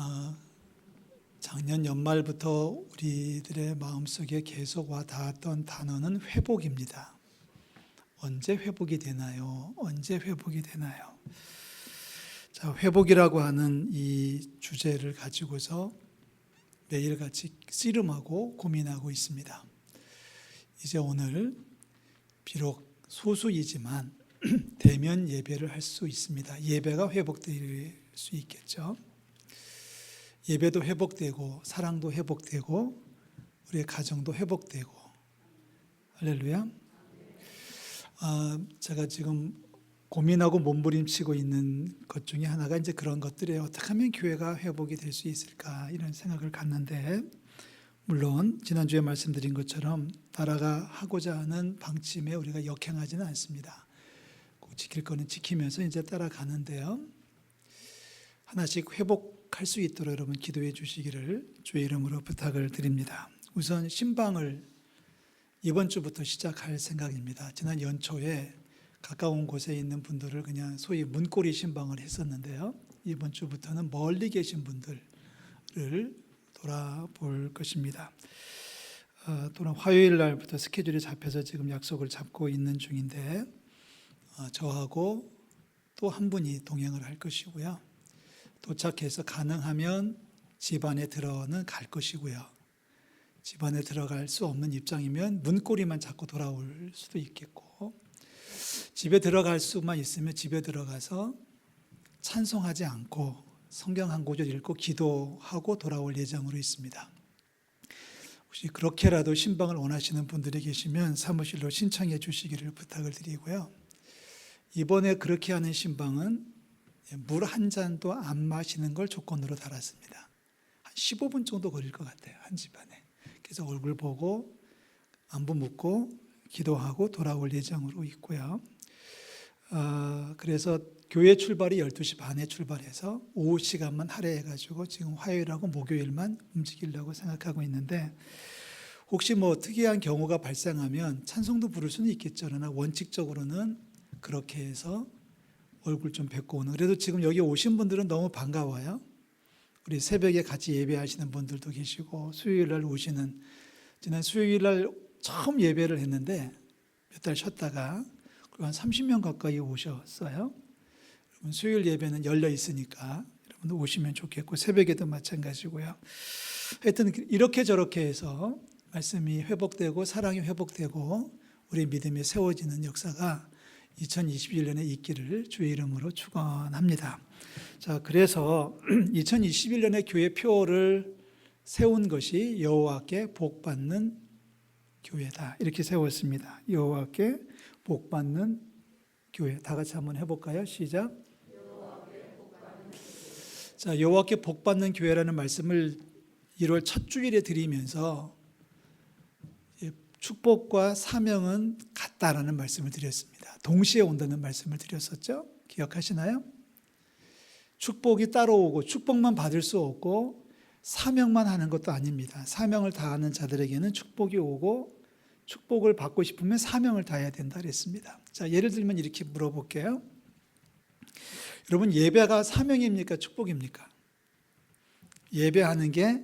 어, 작년 연말부터 우리들의 마음속에 계속 와 닿았던 단어는 회복입니다. 언제 회복이 되나요? 언제 회복이 되나요? 자, 회복이라고 하는 이 주제를 가지고서 매일같이 씨름하고 고민하고 있습니다. 이제 오늘 비록 소수이지만 대면 예배를 할 수 있습니다. 예배가 회복될 수 있겠죠. 예배도 회복되고 사랑도 회복되고 우리의 가정도 회복되고 할렐루야. 아, 제가 지금 고민하고 몸부림치고 있는 것 중에 하나가 이제 그런 것들이에요. 어떻게 하면 교회가 회복이 될 수 있을까 이런 생각을 갖는데 물론 지난주에 말씀드린 것처럼 나라가 하고자 하는 방침에 우리가 역행하지는 않습니다. 꼭 지킬 거는 지키면서 이제 따라가는데요. 하나씩 회복 할 수 있도록 여러분 기도해 주시기를 주의 이름으로 부탁을 드립니다. 우선 신방을 이번 주부터 시작할 생각입니다. 지난 연초에 가까운 곳에 있는 분들을 그냥 소위 문고리 신방을 했었는데요. 이번 주부터는 멀리 계신 분들을 돌아볼 것입니다. 어, 또는 화요일 날부터 스케줄이 잡혀서 지금 약속을 잡고 있는 중인데 어, 저하고 또 한 분이 동행을 할 것이고요. 도착해서 가능하면 집안에 들어는 갈 것이고요. 집안에 들어갈 수 없는 입장이면 문고리만 잡고 돌아올 수도 있겠고 집에 들어갈 수만 있으면 집에 들어가서 찬송하지 않고 성경 한 구절 읽고 기도하고 돌아올 예정으로 있습니다. 혹시 그렇게라도 신방을 원하시는 분들이 계시면 사무실로 신청해 주시기를 부탁을 드리고요. 이번에 그렇게 하는 신방은 물 한 잔도 안 마시는 걸 조건으로 달았습니다. 한 15분 정도 걸릴 것 같아요. 한 집안에. 그래서 얼굴 보고 안부 묻고 기도하고 돌아올 예정으로 있고요. 어, 그래서 교회 출발이 12시 반에 출발해서 오후 시간만 할애해가지고 지금 화요일하고 목요일만 움직이려고 생각하고 있는데 혹시 뭐 특이한 경우가 발생하면 찬송도 부를 수는 있겠죠. 그러나 원칙적으로는 그렇게 해서 얼굴 좀 뵙고 오는. 그래도 지금 여기 오신 분들은 너무 반가워요. 우리 새벽에 같이 예배하시는 분들도 계시고 수요일 날 오시는 지난 수요일 날 처음 예배를 했는데 몇 달 쉬었다가 한 30명 가까이 오셨어요. 여러분 수요일 예배는 열려 있으니까 여러분 오시면 좋겠고 새벽에도 마찬가지고요. 하여튼 이렇게 저렇게 해서 말씀이 회복되고 사랑이 회복되고 우리 믿음이 세워지는 역사가 2021년에 있기를 주의 이름으로 축원합니다. 자, 그래서 2021년에 교회 표를 세운 것이 여호와께 복 받는 교회다. 이렇게 세웠습니다. 여호와께 복 받는 교회. 다 같이 한번 해 볼까요? 시작. 자, 여호와께 복 받는 교회라는 말씀을 1월 첫 주일에 드리면서 축복과 사명은 같다라는 말씀을 드렸습니다. 동시에 온다는 말씀을 드렸었죠. 기억하시나요? 축복이 따로 오고 축복만 받을 수 없고 사명만 하는 것도 아닙니다. 사명을 다하는 자들에게는 축복이 오고 축복을 받고 싶으면 사명을 다해야 된다 그랬습니다. 자, 예를 들면 이렇게 물어볼게요. 여러분 예배가 사명입니까? 축복입니까? 예배하는 게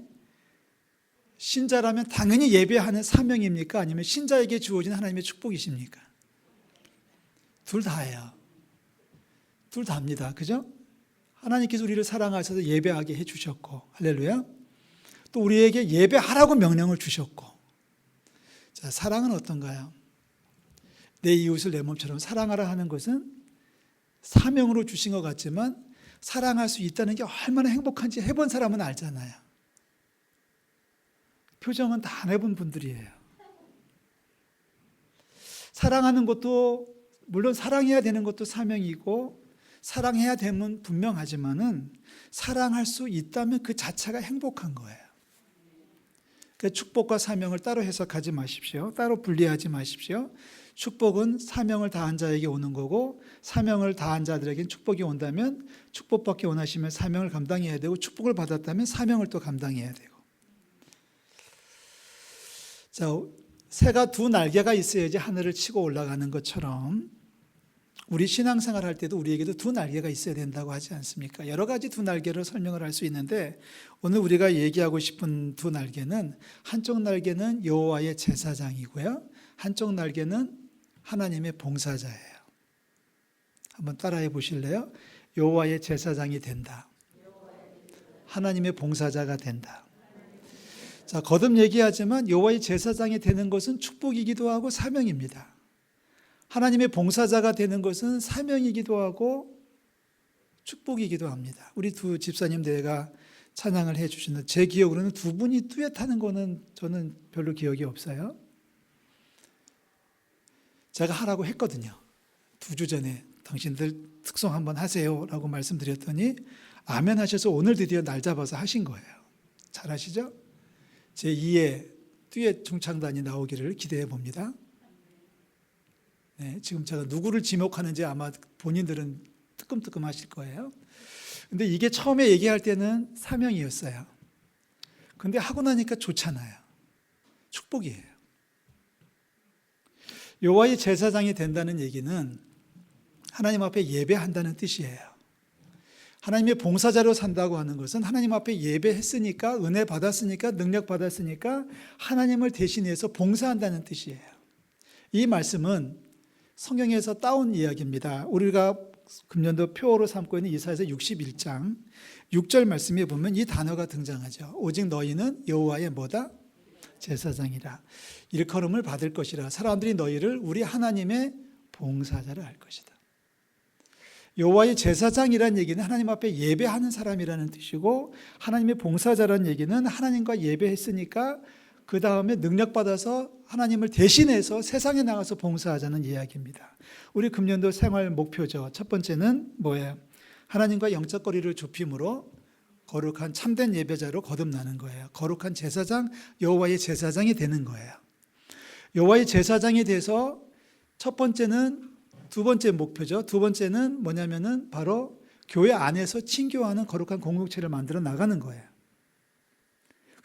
신자라면 당연히 예배하는 사명입니까? 아니면 신자에게 주어진 하나님의 축복이십니까? 둘 다예요. 둘 다입니다. 그죠? 하나님께서 우리를 사랑하셔서 예배하게 해주셨고, 할렐루야. 또 우리에게 예배하라고 명령을 주셨고. 자, 사랑은 어떤가요? 내 이웃을 내 몸처럼 사랑하라 하는 것은 사명으로 주신 것 같지만 사랑할 수 있다는 게 얼마나 행복한지 해본 사람은 알잖아요. 표정은 다 안 해본 분들이에요. 사랑하는 것도 물론 사랑해야 되는 것도 사명이고 사랑해야 되면 분명하지만은 사랑할 수 있다면 그 자체가 행복한 거예요. 그 축복과 사명을 따로 해석하지 마십시오. 따로 분리하지 마십시오. 축복은 사명을 다한 자에게 오는 거고 사명을 다한 자들에게는 축복이 온다면 축복받기 원하시면 사명을 감당해야 되고 축복을 받았다면 사명을 또 감당해야 되고 자, 새가 두 날개가 있어야지 하늘을 치고 올라가는 것처럼 우리 신앙생활 할 때도 우리에게도 두 날개가 있어야 된다고 하지 않습니까? 여러 가지 두 날개로 설명을 할 수 있는데 오늘 우리가 얘기하고 싶은 두 날개는 한쪽 날개는 여호와의 제사장이고요. 한쪽 날개는 하나님의 봉사자예요. 한번 따라해 보실래요? 여호와의 제사장이 된다. 하나님의 봉사자가 된다. 자, 거듭 얘기하지만 여호와의 제사장이 되는 것은 축복이기도 하고 사명입니다. 하나님의 봉사자가 되는 것은 사명이기도 하고 축복이기도 합니다. 우리 두 집사님 대가 찬양을 해 주시는 제 기억으로는 두 분이 듀엣하는 거는 저는 별로 기억이 없어요. 제가 하라고 했거든요. 두 주 전에 당신들 특송 한번 하세요라고 말씀드렸더니 아멘 하셔서 오늘 드디어 날 잡아서 하신 거예요. 잘하시죠? 제 2의 듀엣 중창단이 나오기를 기대해 봅니다. 네, 지금 제가 누구를 지목하는지 아마 본인들은 뜨끔뜨끔 하실 거예요. 근데 이게 처음에 얘기할 때는 사명이었어요. 근데 하고 나니까 좋잖아요. 축복이에요. 여호와의 제사장이 된다는 얘기는 하나님 앞에 예배한다는 뜻이에요. 하나님의 봉사자로 산다고 하는 것은 하나님 앞에 예배했으니까 은혜 받았으니까 능력 받았으니까 하나님을 대신해서 봉사한다는 뜻이에요. 이 말씀은 성경에서 따온 이야기입니다. 우리가 금년도 표어로 삼고 있는 이사에서 61장 6절 말씀에 보면 이 단어가 등장하죠. 오직 너희는 여호와의 뭐다? 제사장이라. 일컬음을 받을 것이라. 사람들이 너희를 우리 하나님의 봉사자라 할 것이다. 여호와의 제사장이라는 얘기는 하나님 앞에 예배하는 사람이라는 뜻이고 하나님의 봉사자라는 얘기는 하나님과 예배했으니까 그 다음에 능력 받아서 하나님을 대신해서 세상에 나가서 봉사하자는 이야기입니다. 우리 금년도 생활 목표죠. 첫 번째는 뭐예요? 하나님과 영적 거리를 좁힘으로 거룩한 참된 예배자로 거듭나는 거예요. 거룩한 제사장, 여호와의 제사장이 되는 거예요. 여호와의 제사장이 돼서 첫 번째는 두 번째 목표죠. 두 번째는 뭐냐면은 바로 교회 안에서 친교하는 거룩한 공동체를 만들어 나가는 거예요.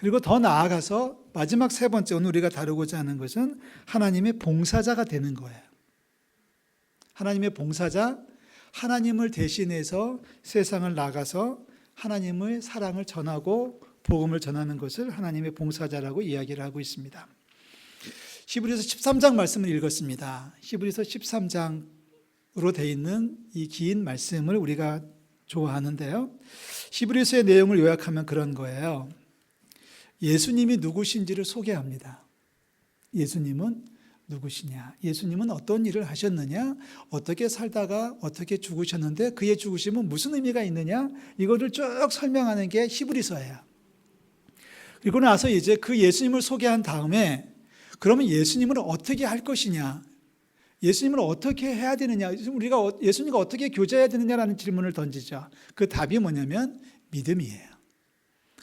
그리고 더 나아가서 마지막 세 번째 오늘 우리가 다루고자 하는 것은 하나님의 봉사자가 되는 거예요. 하나님의 봉사자, 하나님을 대신해서 세상을 나가서 하나님의 사랑을 전하고 복음을 전하는 것을 하나님의 봉사자라고 이야기를 하고 있습니다. 히브리서 13장 말씀을 읽었습니다. 히브리서 13장으로 되어 있는 이 긴 말씀을 우리가 좋아하는데요. 히브리서의 내용을 요약하면 그런 거예요. 예수님이 누구신지를 소개합니다. 예수님은 누구시냐? 예수님은 어떤 일을 하셨느냐? 어떻게 살다가 어떻게 죽으셨는데 그의 죽으심은 무슨 의미가 있느냐? 이거를 쭉 설명하는 게 히브리서예요. 그리고 나서 이제 그 예수님을 소개한 다음에 그러면 예수님은 어떻게 할 것이냐? 예수님을 어떻게 해야 되느냐? 우리가 어, 예수님과 어떻게 교제해야 되느냐라는 질문을 던지죠. 그 답이 뭐냐면 믿음이에요.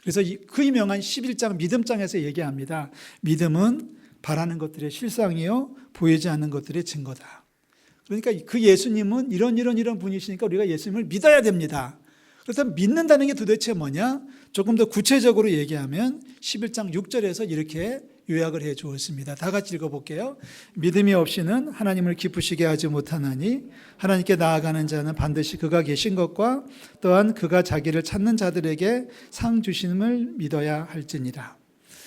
그래서 그 유명한 11장 믿음장에서 얘기합니다. 믿음은 바라는 것들의 실상이요 보이지 않는 것들의 증거다. 그러니까 그 예수님은 이런 이런 이런 분이시니까 우리가 예수님을 믿어야 됩니다. 그렇다면 믿는다는 게 도대체 뭐냐? 조금 더 구체적으로 얘기하면 11장 6절에서 이렇게 요약을 해 주었습니다. 다 같이 읽어볼게요. 믿음이 없이는 하나님을 기쁘시게 하지 못하나니 하나님께 나아가는 자는 반드시 그가 계신 것과 또한 그가 자기를 찾는 자들에게 상 주심을 믿어야 할지니라.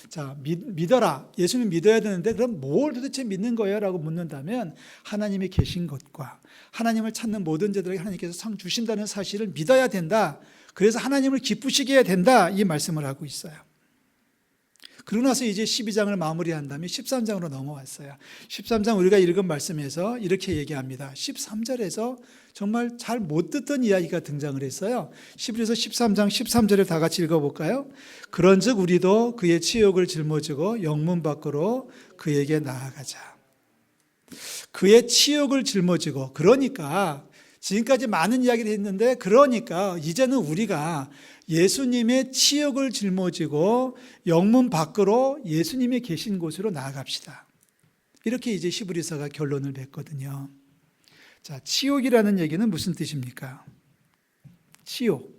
자, 믿, 어라 예수님 믿어야 되는데 그럼 뭘 도대체 믿는 거예요? 라고 묻는다면 하나님이 계신 것과 하나님을 찾는 모든 자들에게 하나님께서 상 주신다는 사실을 믿어야 된다. 그래서 하나님을 기쁘시게 해야 된다. 이 말씀을 하고 있어요. 그러고 나서 이제 12장을 마무리한 다음에 13장으로 넘어왔어요. 13장 우리가 읽은 말씀에서 이렇게 얘기합니다. 13절에서 정말 잘 못 듣던 이야기가 등장을 했어요. 11에서 13장 13절을 다 같이 읽어볼까요? 그런즉 우리도 그의 치욕을 짊어지고 영문 밖으로 그에게 나아가자. 그의 치욕을 짊어지고 그러니까 지금까지 많은 이야기를 했는데 그러니까 이제는 우리가 예수님의 치욕을 짊어지고 영문 밖으로 예수님이 계신 곳으로 나아갑시다. 이렇게 이제 히브리서가 결론을 맺거든요. 자, 치욕이라는 얘기는 무슨 뜻입니까? 치욕.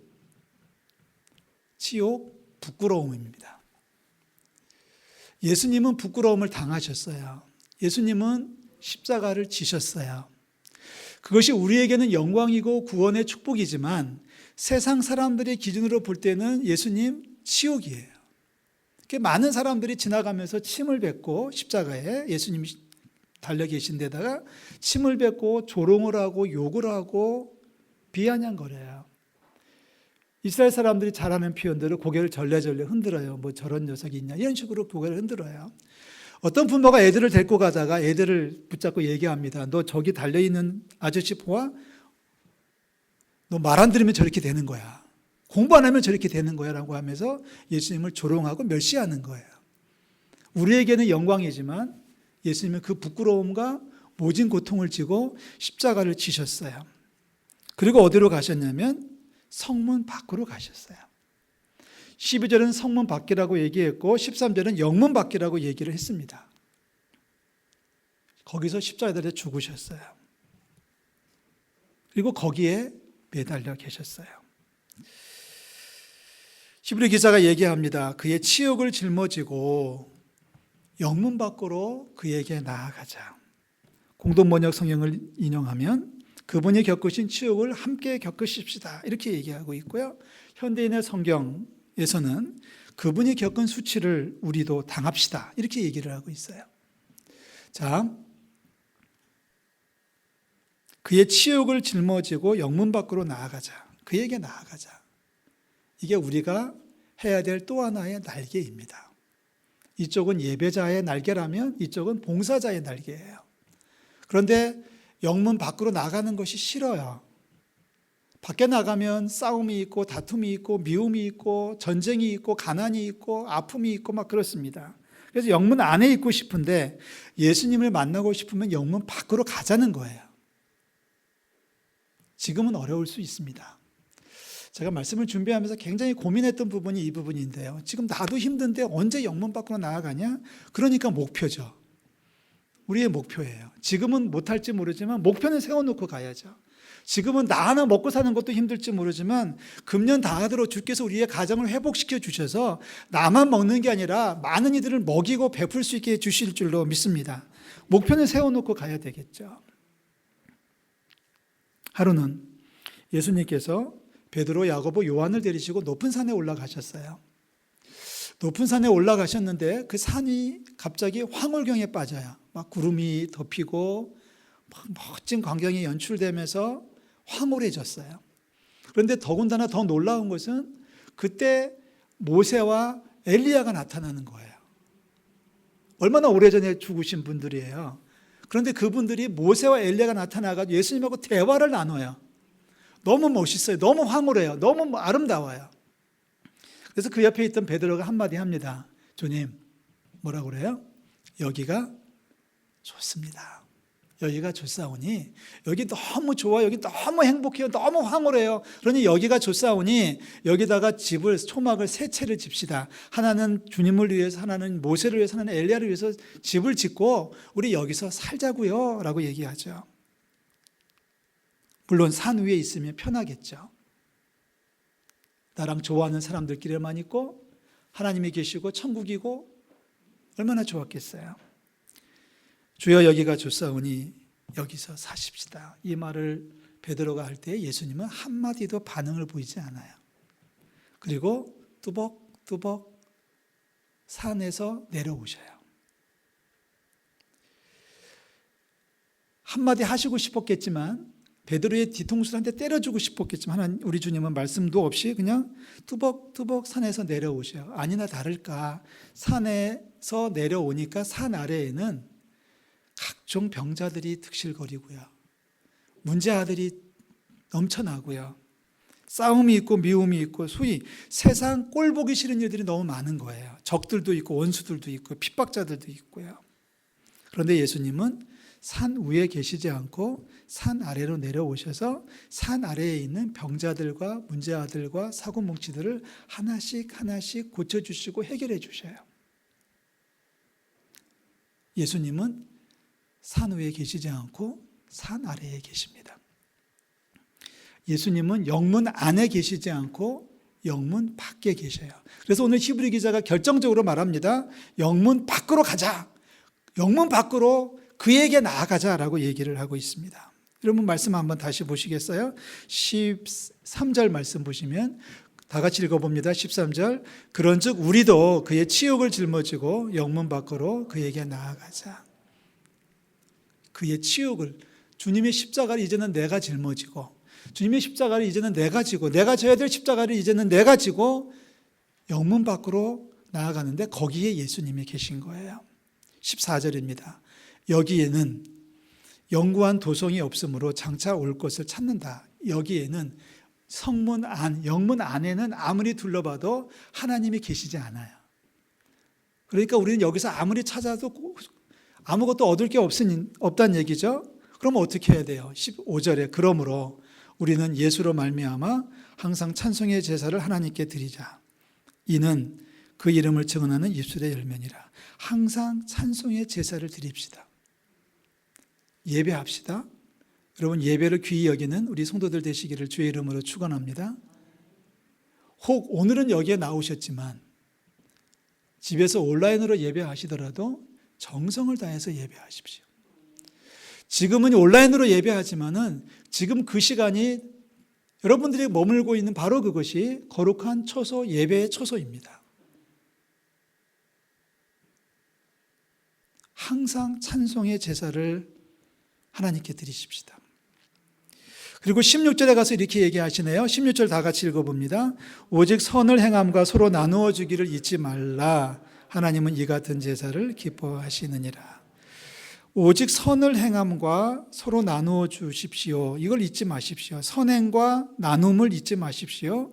치욕, 부끄러움입니다. 예수님은 부끄러움을 당하셨어요. 예수님은 십자가를 지셨어요. 그것이 우리에게는 영광이고 구원의 축복이지만 세상 사람들의 기준으로 볼 때는 예수님 치욕이에요. 이렇게 많은 사람들이 지나가면서 침을 뱉고 십자가에 예수님이 달려 계신 데다가 침을 뱉고 조롱을 하고 욕을 하고 비아냥거려요. 이스라엘 사람들이 잘하는 표현대로 고개를 절레절레 흔들어요. 뭐 저런 녀석이 있냐 이런 식으로 고개를 흔들어요. 어떤 부모가 애들을 데리고 가다가 애들을 붙잡고 얘기합니다. 너 저기 달려 있는 아저씨 보아? 너 말 안 들으면 저렇게 되는 거야. 공부 안 하면 저렇게 되는 거야 라고 하면서 예수님을 조롱하고 멸시하는 거예요. 우리에게는 영광이지만 예수님은 그 부끄러움과 모진 고통을 지고 십자가를 지셨어요. 그리고 어디로 가셨냐면 성문 밖으로 가셨어요. 12절은 성문 밖이라고 얘기했고 13절은 영문 밖이라고 얘기를 했습니다. 거기서 십자가에 죽으셨어요. 그리고 거기에 매달려 계셨어요. 히브리 기자가 얘기합니다. 그의 치욕을 짊어지고 영문 밖으로 그에게 나아가자. 공동 번역 성경을 인용하면 그분이 겪으신 치욕을 함께 겪으십시다. 이렇게 얘기하고 있고요. 현대인의 성경에서는 그분이 겪은 수치를 우리도 당합시다. 이렇게 얘기를 하고 있어요. 자, 그의 치욕을 짊어지고 영문 밖으로 나아가자. 그에게 나아가자. 이게 우리가 해야 될 또 하나의 날개입니다. 이쪽은 예배자의 날개라면 이쪽은 봉사자의 날개예요. 그런데 영문 밖으로 나가는 것이 싫어요. 밖에 나가면 싸움이 있고 다툼이 있고 미움이 있고 전쟁이 있고 가난이 있고 아픔이 있고 막 그렇습니다. 그래서 영문 안에 있고 싶은데 예수님을 만나고 싶으면 영문 밖으로 가자는 거예요. 지금은 어려울 수 있습니다. 제가 말씀을 준비하면서 굉장히 고민했던 부분이 이 부분인데요. 지금 나도 힘든데 언제 영문 밖으로 나아가냐? 그러니까 목표죠. 우리의 목표예요. 지금은 못할지 모르지만 목표는 세워놓고 가야죠. 지금은 나 하나 먹고 사는 것도 힘들지 모르지만 금년 다하도록 주께서 우리의 가정을 회복시켜 주셔서 나만 먹는 게 아니라 많은 이들을 먹이고 베풀 수 있게 해주실 줄로 믿습니다. 목표는 세워놓고 가야 되겠죠. 하루는 예수님께서 베드로, 야고보, 요한을 데리시고 높은 산에 올라가셨어요. 높은 산에 올라가셨는데 그 산이 갑자기 황홀경에 빠져요. 막 구름이 덮이고 막 멋진 광경이 연출되면서 황홀해졌어요. 그런데 더군다나 더 놀라운 것은 그때 모세와 엘리야가 나타나는 거예요. 얼마나 오래전에 죽으신 분들이에요. 그런데 그분들이 모세와 엘리야가 나타나가 예수님하고 대화를 나눠요. 너무 멋있어요. 너무 황홀해요. 너무 아름다워요. 그래서 그 옆에 있던 베드로가 한마디 합니다. 주님, 뭐라고 그래요? 여기가 좋습니다. 여기가 좋사오니 여기 너무 좋아 여기 너무 행복해요 너무 황홀해요. 그러니 여기가 좋사오니 여기다가 집을 초막을 세 채를 집시다. 하나는 주님을 위해서 하나는 모세를 위해서 하나는 엘리야를 위해서 집을 짓고 우리 여기서 살자고요 라고 얘기하죠. 물론 산 위에 있으면 편하겠죠. 나랑 좋아하는 사람들끼리만 있고 하나님이 계시고 천국이고 얼마나 좋았겠어요 주여 여기가 좋사오니 여기서 사십시다. 이 말을 베드로가 할 때 예수님은 한마디도 반응을 보이지 않아요. 그리고 뚜벅뚜벅 산에서 내려오셔요. 한마디 하시고 싶었겠지만 베드로의 뒤통수를 한 대 때려주고 싶었겠지만 하나님, 우리 주님은 말씀도 없이 그냥 뚜벅뚜벅 산에서 내려오셔요. 아니나 다를까 산에서 내려오니까 산 아래에는 각종 병자들이 득실거리고요. 문제 아들이 넘쳐나고요. 싸움이 있고 미움이 있고 소위 세상 꼴 보기 싫은 일들이 너무 많은 거예요. 적들도 있고 원수들도 있고 핍박자들도 있고요. 그런데 예수님은 산 위에 계시지 않고 산 아래로 내려오셔서 산 아래에 있는 병자들과 문제아들과 사고뭉치들을 하나씩 하나씩 고쳐주시고 해결해 주셔요. 예수님은 산 위에 계시지 않고 산 아래에 계십니다. 예수님은 영문 안에 계시지 않고 영문 밖에 계셔요. 그래서 오늘 히브리 기자가 결정적으로 말합니다. 영문 밖으로 가자. 영문 밖으로 그에게 나아가자라고 얘기를 하고 있습니다. 여러분 말씀 한번 다시 보시겠어요? 13절 말씀 보시면 다 같이 읽어봅니다. 13절. 그런즉 우리도 그의 치욕을 짊어지고 영문 밖으로 그에게 나아가자. 그의 치욕을 주님의 십자가를 이제는 내가 짊어지고 주님의 십자가를 이제는 내가 지고 내가 져야 될 십자가를 이제는 내가 지고 영문 밖으로 나아가는데 거기에 예수님이 계신 거예요. 14절입니다. 여기에는 영구한 도성이 없으므로 장차 올 것을 찾는다. 여기에는 성문 안, 영문 안에는 아무리 둘러봐도 하나님이 계시지 않아요. 그러니까 우리는 여기서 아무리 찾아도 아무것도 얻을 게 없으니, 없다는 얘기죠. 그럼 어떻게 해야 돼요? 15절에 그러므로 우리는 예수로 말미암아 항상 찬송의 제사를 하나님께 드리자. 이는 그 이름을 증언하는 입술의 열면이라. 항상 찬송의 제사를 드립시다. 예배합시다. 여러분 예배를 귀히 여기는 우리 성도들 되시기를 주의 이름으로 축원합니다. 혹 오늘은 여기에 나오셨지만 집에서 온라인으로 예배하시더라도 정성을 다해서 예배하십시오. 지금은 온라인으로 예배하지만은 지금 그 시간이 여러분들이 머물고 있는 바로 그것이 거룩한 초소 예배의 초소입니다. 항상 찬송의 제사를 하나님께 드리십시다. 그리고 16절에 가서 이렇게 얘기하시네요. 16절 다 같이 읽어봅니다. 오직 선을 행함과 서로 나누어 주기를 잊지 말라. 하나님은 이 같은 제사를 기뻐하시느니라. 오직 선을 행함과 서로 나누어 주십시오. 이걸 잊지 마십시오. 선행과 나눔을 잊지 마십시오.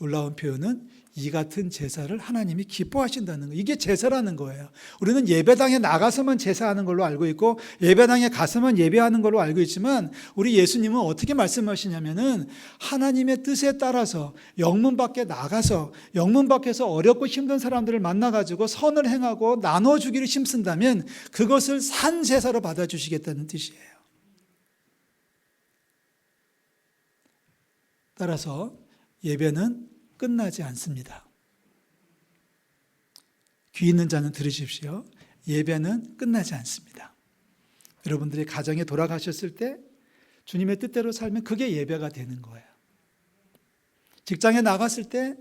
놀라운 표현은 이 같은 제사를 하나님이 기뻐하신다는 거. 이게 제사라는 거예요. 우리는 예배당에 나가서만 제사하는 걸로 알고 있고 예배당에 가서만 예배하는 걸로 알고 있지만 우리 예수님은 어떻게 말씀하시냐면은 하나님의 뜻에 따라서 영문 밖에 나가서 영문 밖에서 어렵고 힘든 사람들을 만나 가지고 선을 행하고 나눠 주기를 힘쓴다면 그것을 산 제사로 받아 주시겠다는 뜻이에요. 따라서 예배는 끝나지 않습니다. 귀 있는 자는 들으십시오. 예배는 끝나지 않습니다. 여러분들이 가정에 돌아가셨을 때 주님의 뜻대로 살면 그게 예배가 되는 거예요. 직장에 나갔을 때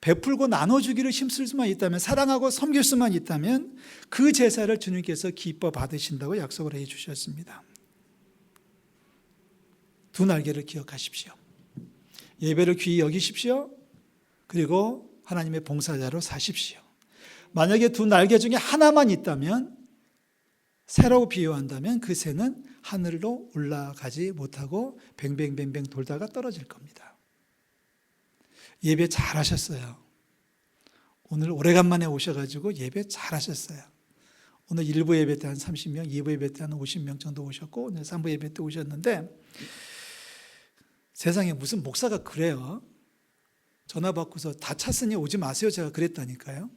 베풀고 나눠주기를 힘쓸 수만 있다면, 사랑하고 섬길 수만 있다면 그 제사를 주님께서 기뻐 받으신다고 약속을 해 주셨습니다. 두 날개를 기억하십시오. 예배를 귀히 여기십시오. 그리고 하나님의 봉사자로 사십시오. 만약에 두 날개 중에 하나만 있다면 새라고 비유한다면 그 새는 하늘로 올라가지 못하고 뱅뱅뱅뱅 돌다가 떨어질 겁니다. 예배 잘 하셨어요. 오늘 오래간만에 오셔가지고 예배 잘 하셨어요. 오늘 1부 예배 때 한 30명, 2부 예배 때 한 50명 정도 오셨고, 오늘 3부 예배 때 오셨는데, 세상에 무슨 목사가 그래요. 전화 받고서 다 찼으니 오지 마세요. 제가 그랬다니까요.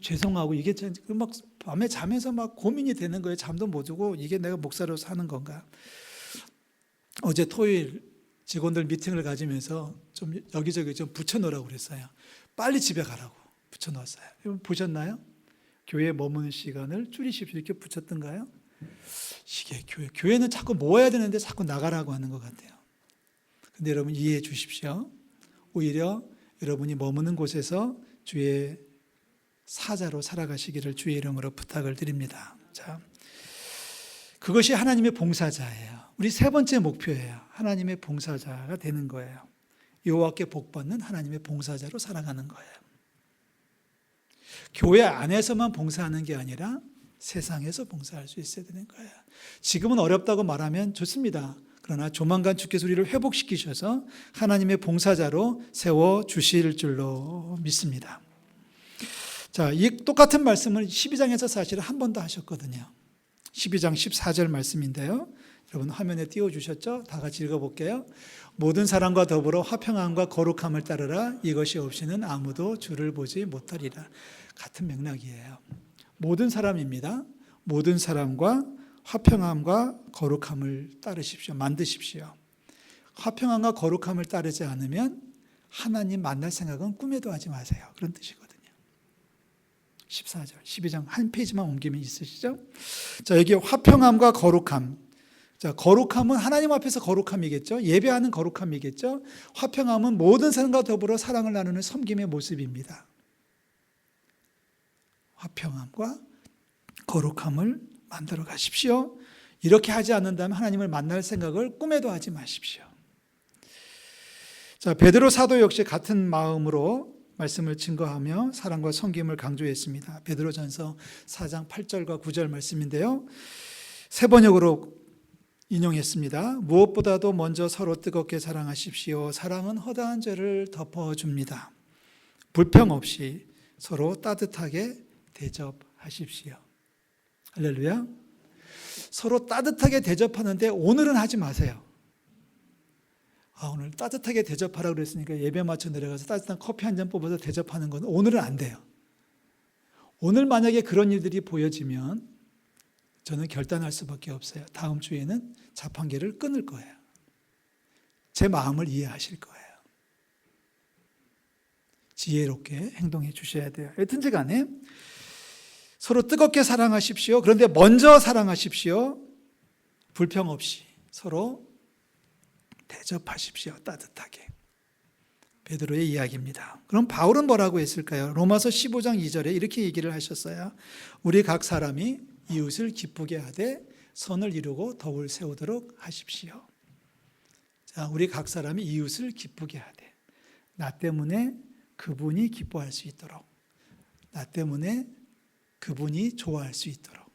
죄송하고 이게 그막 밤에 잠에서 막 고민이 되는 거예요. 잠도 못 오고 이게 내가 목사로서 하는 건가? 어제 토요일 직원들 미팅을 가지면서 좀 여기저기 좀 붙여놓으라고 그랬어요. 빨리 집에 가라고 붙여놓았어요. 보셨나요? 교회 머무는 시간을 줄이십시오 이렇게 붙였던가요? 이게 교회 교회는 자꾸 모아야 되는데 자꾸 나가라고 하는 것 같아요. 근데 여러분 이해해 주십시오. 오히려 여러분이 머무는 곳에서 주의 사자로 살아가시기를 주의 이름으로 부탁을 드립니다. 자, 그것이 하나님의 봉사자예요. 우리 세 번째 목표예요. 하나님의 봉사자가 되는 거예요. 여호와께 복 받는 하나님의 봉사자로 살아가는 거예요. 교회 안에서만 봉사하는 게 아니라 세상에서 봉사할 수 있어야 되는 거예요. 지금은 어렵다고 말하면 좋습니다. 그러나 조만간 주께서 우리를 회복시키셔서 하나님의 봉사자로 세워 주실 줄로 믿습니다. 자, 이 똑같은 말씀을 12장에서 사실 한 번 더 하셨거든요. 12장 14절 말씀인데요. 여러분 화면에 띄워 주셨죠? 다 같이 읽어 볼게요. 모든 사람과 더불어 화평함과 거룩함을 따르라 이것이 없이는 아무도 주를 보지 못하리라. 같은 맥락이에요. 모든 사람입니다. 모든 사람과 화평함과 거룩함을 따르십시오. 만드십시오. 화평함과 거룩함을 따르지 않으면 하나님 만날 생각은 꿈에도 하지 마세요. 그런 뜻이거든요. 14절, 12장 한 페이지만 옮기면 있으시죠? 자, 여기 화평함과 거룩함. 자, 거룩함은 하나님 앞에서 거룩함이겠죠? 예배하는 거룩함이겠죠? 화평함은 모든 사람과 더불어 사랑을 나누는 섬김의 모습입니다. 화평함과 거룩함을 만들어 가십시오. 이렇게 하지 않는다면 하나님을 만날 생각을 꿈에도 하지 마십시오. 자, 베드로 사도 역시 같은 마음으로 말씀을 증거하며 사랑과 섬김을 강조했습니다. 베드로전서 4장 8절과 9절 말씀인데요. 세 번역으로 인용했습니다. 무엇보다도 먼저 서로 뜨겁게 사랑하십시오. 사랑은 허다한 죄를 덮어 줍니다. 불평 없이 서로 따뜻하게 대접하십시오. 할렐루야. 서로 따뜻하게 대접하는데 오늘은 하지 마세요. 아, 오늘 따뜻하게 대접하라 그랬으니까 예배 마쳐 내려가서 따뜻한 커피 한 잔 뽑아서 대접하는 건 오늘은 안 돼요. 오늘 만약에 그런 일들이 보여지면 저는 결단할 수밖에 없어요. 다음 주에는 자판기를 끊을 거예요. 제 마음을 이해하실 거예요. 지혜롭게 행동해 주셔야 돼요. 여튼지 간에 서로 뜨겁게 사랑하십시오. 그런데 먼저 사랑하십시오. 불평 없이 서로 대접하십시오. 따뜻하게. 베드로의 이야기입니다. 그럼 바울은 뭐라고 했을까요? 로마서 15장 2절에 이렇게 얘기를 하셨어요. 우리 각 사람이 이웃을 기쁘게 하되 선을 이루고 덕을 세우도록 하십시오. 자, 우리 각 사람이 이웃을 기쁘게 하되 나 때문에 그분이 기뻐할 수 있도록 나 때문에 그분이 좋아할 수 있도록.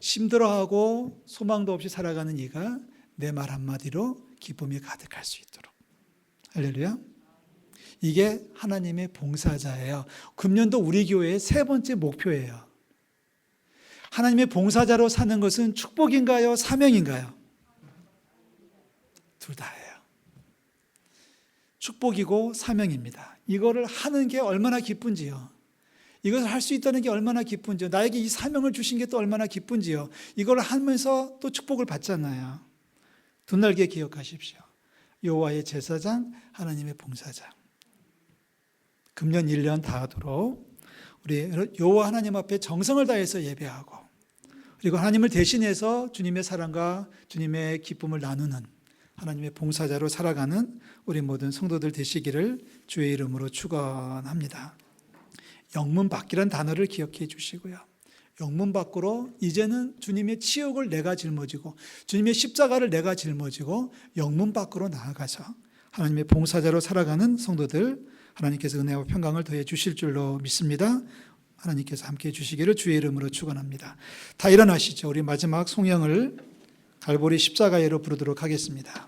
힘들어하고 소망도 없이 살아가는 이가 내 말 한마디로 기쁨이 가득할 수 있도록. 할렐루야. 이게 하나님의 봉사자예요. 금년도 우리 교회의 세 번째 목표예요. 하나님의 봉사자로 사는 것은 축복인가요? 사명인가요? 둘 다예요. 축복이고 사명입니다. 이거를 하는 게 얼마나 기쁜지요 이것을 할 수 있다는 게 얼마나 기쁜지요. 나에게 이 사명을 주신 게 또 얼마나 기쁜지요. 이걸 하면서 또 축복을 받잖아요. 두 날개 기억하십시오. 여호와의 제사장, 하나님의 봉사장. 금년 1년 다 하도록 우리 여호와 하나님 앞에 정성을 다해서 예배하고 그리고 하나님을 대신해서 주님의 사랑과 주님의 기쁨을 나누는 하나님의 봉사자로 살아가는 우리 모든 성도들 되시기를 주의 이름으로 축원합니다. 영문 밖이란 단어를 기억해 주시고요. 영문 밖으로 이제는 주님의 치욕을 내가 짊어지고 주님의 십자가를 내가 짊어지고 영문 밖으로 나아가서 하나님의 봉사자로 살아가는 성도들 하나님께서 은혜와 평강을 더해 주실 줄로 믿습니다. 하나님께서 함께 해 주시기를 주의 이름으로 축원합니다. 다 일어나시죠. 우리 마지막 송영을 갈보리 십자가예로 부르도록 하겠습니다.